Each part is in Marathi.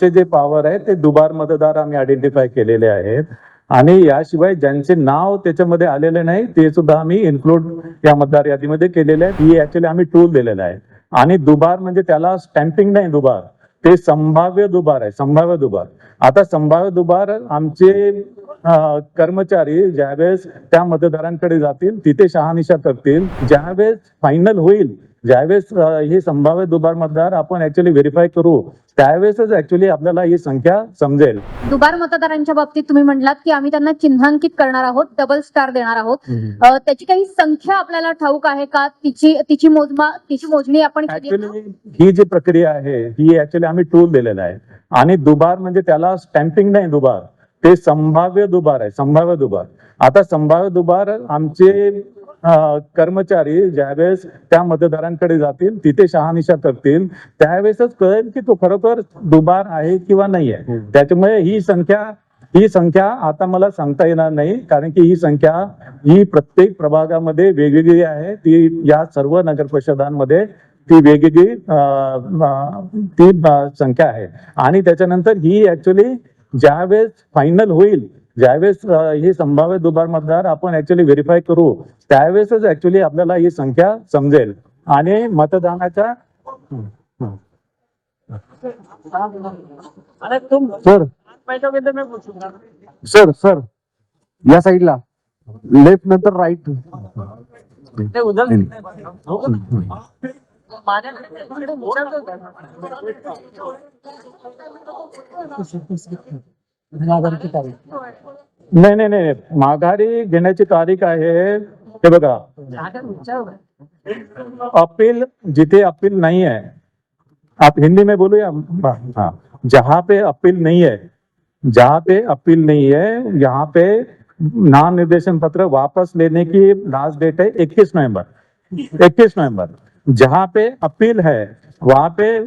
चे जे पॉवर आहे ते दुबार मतदार आम्ही आयडेंटिफाय केलेले आहेत. आणि याशिवाय ज्यांचे नाव त्याच्यामध्ये आलेले नाही ते सुद्धा आम्ही इन्क्लूड या मतदार यादीमध्ये केलेले आहेत. ही ऍक्च्युली आम्ही टूल दिलेला आहे. आणि दुबार म्हणजे त्याला स्टॅम्पिंग नाही दुबार ते संभाव्य दुबार आहे संभाव्य दुबार. आता संभाव्य दुबार आमचे कर्मचारी ज्यावेळेस त्या मतदारांकडे जातील तिथे शहानिशा करतील. ज्यावेळेस फायनल होईल ज्यावेळेस हे संभाव्य दुबार मतदार आपण ऍक्च्युली व्हेरीफाय करू त्यावेळेसच ऍक्च्युली आपल्याला ही संख्या समजेल. दुबार मतदारांच्या बाबतीत तुम्ही म्हटलात की आम्ही त्यांना चिन्हांकित करणार आहोत डबल स्टार देणार आहोत. त्याची काही संख्या आपल्याला ठाऊक आहे का? तिची तिची मोजमा तिची मोजणी आपण? ऍक्च्युली ही जी प्रक्रिया आहे ही ऍक्च्युली आम्ही टूल दिलेला आहे. आणि दुबार म्हणजे त्याला स्टॅम्पिंग नाही दुबार ते संभाव्य दुबार आहे संभाव्य दुबार. आता संभाव्य दुबार आमचे कर्मचारी ज्यावेळेस त्या मतदारांकडे जातील तिथे शहानिशा करतील त्यावेळेसच कळेल की तो खरोखर दुबार आहे किंवा नाही आहे त्याच्यामुळे ही संख्या ही संख्या आता मला सांगता येणार नाही कारण की ही संख्या ही प्रत्येक प्रभागामध्ये वेगवेगळी आहे. ती या सर्व नगर परिषदांमध्ये ती वेगवेगळी ती संख्या आहे. आणि त्याच्यानंतर ही ऍक्च्युली ज्यावेळेस फायनल होईल ज्यावेळेस हे संभाव्य दुबार मतदार आपण ऍक्च्युली व्हेरीफाय करू त्यावेळेसच ऍक्च्युली आपल्याला ही संख्या समजेल. आणि मतदानाच्या सर. Sir sir. या साईडला. लेफ्ट नंतर राईट ते विचारतो का? नाही नाही नाही माघारी घेण्याची तारीख आहे हे बघा? अपील जिथे अपील नहीं है आप हिंदी में बोलो या हाँ. जहाँ पे अपील नहीं है जहाँ पे अपील नहीं है यहाँ पे नाम निर्देशन पत्र वापस लेने की लास्ट डेट है 21 नवंबर। 21 नवंबर। जहाँ पे अपील है वहाँ पे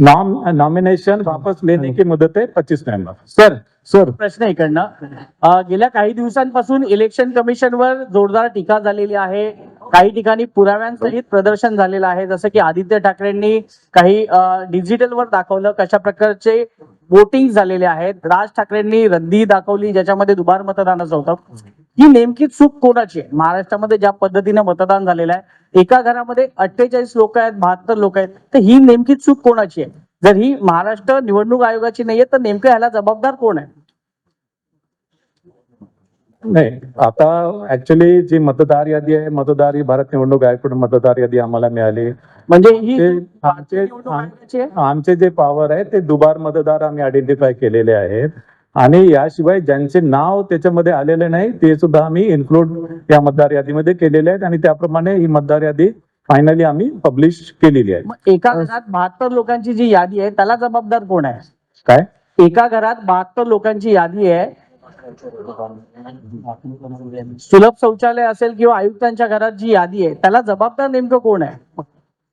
नाम नॉमिनेशन वापस लेने की मुदत है 25 नवंबर। Sir sir. प्रश्न आहे इकडनं. गेल्या काही दिवसांपासून इलेक्शन कमिशनवर जोरदार टीका झालेली आहे. काही ठिकाणी पुराव्यांसहित प्रदर्शन झालेलं आहे. जसं की आदित्य ठाकरेंनी काही डिजिटलवर दाखवलं कशा प्रकारचे वोटिंग झालेले आहेत. राज ठाकरेंनी रद्दी दाखवली ज्याच्यामध्ये दुबार मतदानाचं होतं. ही नेमकी चूक कोणाची आहे? महाराष्ट्रामध्ये ज्या पद्धतीने मतदान झालेलं आहे एका घरामध्ये अठ्ठेचाळीस लोक आहेत बहात्तर लोक आहेत तर ही नेमकी चूक कोणाची आहे? जर ही महाराष्ट्र निवडणूक आयोगाची नाहीये तर नेमकं ह्याला जबाबदार कोण आहे? नाही आता ऍक्च्युली जी मतदार यादी आहे मतदार ही भारत निवडणूक आयोगाकडून मतदार यादी आम्हाला मिळाली. म्हणजे ही ते आमचे निवडणूक आयोगाची आहे? आमचे जे पॉवर आहे ते दुबार मतदार आम्ही आयडेंटिफाय केलेले आहेत. आणि याशिवाय ज्यांचे नाव त्याच्यामध्ये आलेले नाही ते सुद्धा आम्ही इन्क्लूड या मतदार यादीमध्ये केलेले आहेत. आणि त्याप्रमाणे ही मतदार यादी फायनली आम्ही पब्लिश केलेली आहे. मग एका घरात बहात्तर लोकांची जी यादी आहे त्याला जबाबदार कोण आहे? काय? एका घरात बहात्तर लोकांची यादी आहे सुलभ शौचालय असेल किंवा आयुक्तांच्या घरात जी यादी आहे त्याला जबाबदार नेमकं कोण आहे?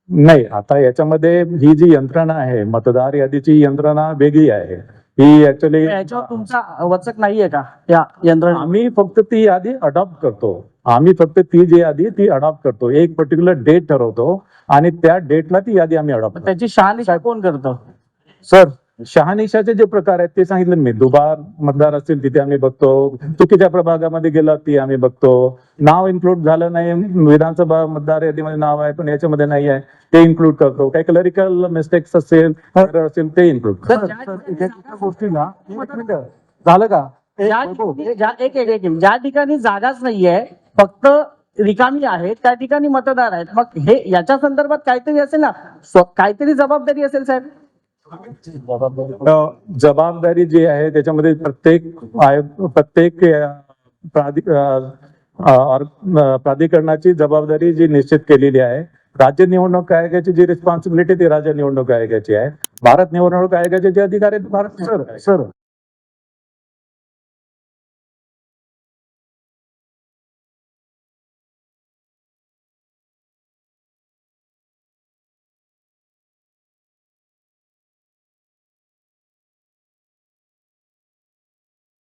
नाही आता याच्यामध्ये ही जी यंत्रणा आहे मतदार यादीची यंत्रणा वेगळी आहे. ही ऍक्च्युली याच्यावर तुमचा वचक नाहीये का या यंत्रणा आम्ही फक्त ती यादी अडॉप्ट करतो. आम्ही फक्त ती जी यादी ती अडॉप्ट करतो. एक पर्टिक्युलर डेट ठरवतो आणि त्या डेटला ती यादी आम्ही अडॉप्ट त्याची शहानिशा कोण करतं? सर शहानिशाचे जे प्रकार आहेत ते सांगितलं मी. दुबार मतदार असतील तिथे आम्ही बघतो. चुकीच्या प्रभागामध्ये गेला ती आम्ही बघतो. नाव इन्क्लूड झालं नाही. विधानसभा मतदार यादीमध्ये नाव आहे पण याच्यामध्ये नाही आहे. ते इन्क्लूड करतो. काही क्लरिकल मिस्टेक्स असेल असेल ते इन्क्लूड एका गोष्टीला झालं का? ज्या ठिकाणी- ज्या- एक एक एक ज्या ठिकाणी जागाच नाहीये फक्त रिकामी आहे त्या ठिकाणी मतदार आहेत. मग हे याच्या संदर्भात काहीतरी असेल ना? काहीतरी जबाबदारी असेल साहेब. जबाबदारी जी आहे त्याच्यामध्ये प्रत्येक आयोग प्रत्येक प्राधिकरणाची जबाबदारी जी निश्चित केलेली आहे राज्य निवडणूक आयोगाची जी रिस्पॉन्सिबिलिटी ती राज्य निवडणूक आयोगाची आहे. भारत निवडणूक आयोगाचे जे अधिकार आहेत भारत सर सर.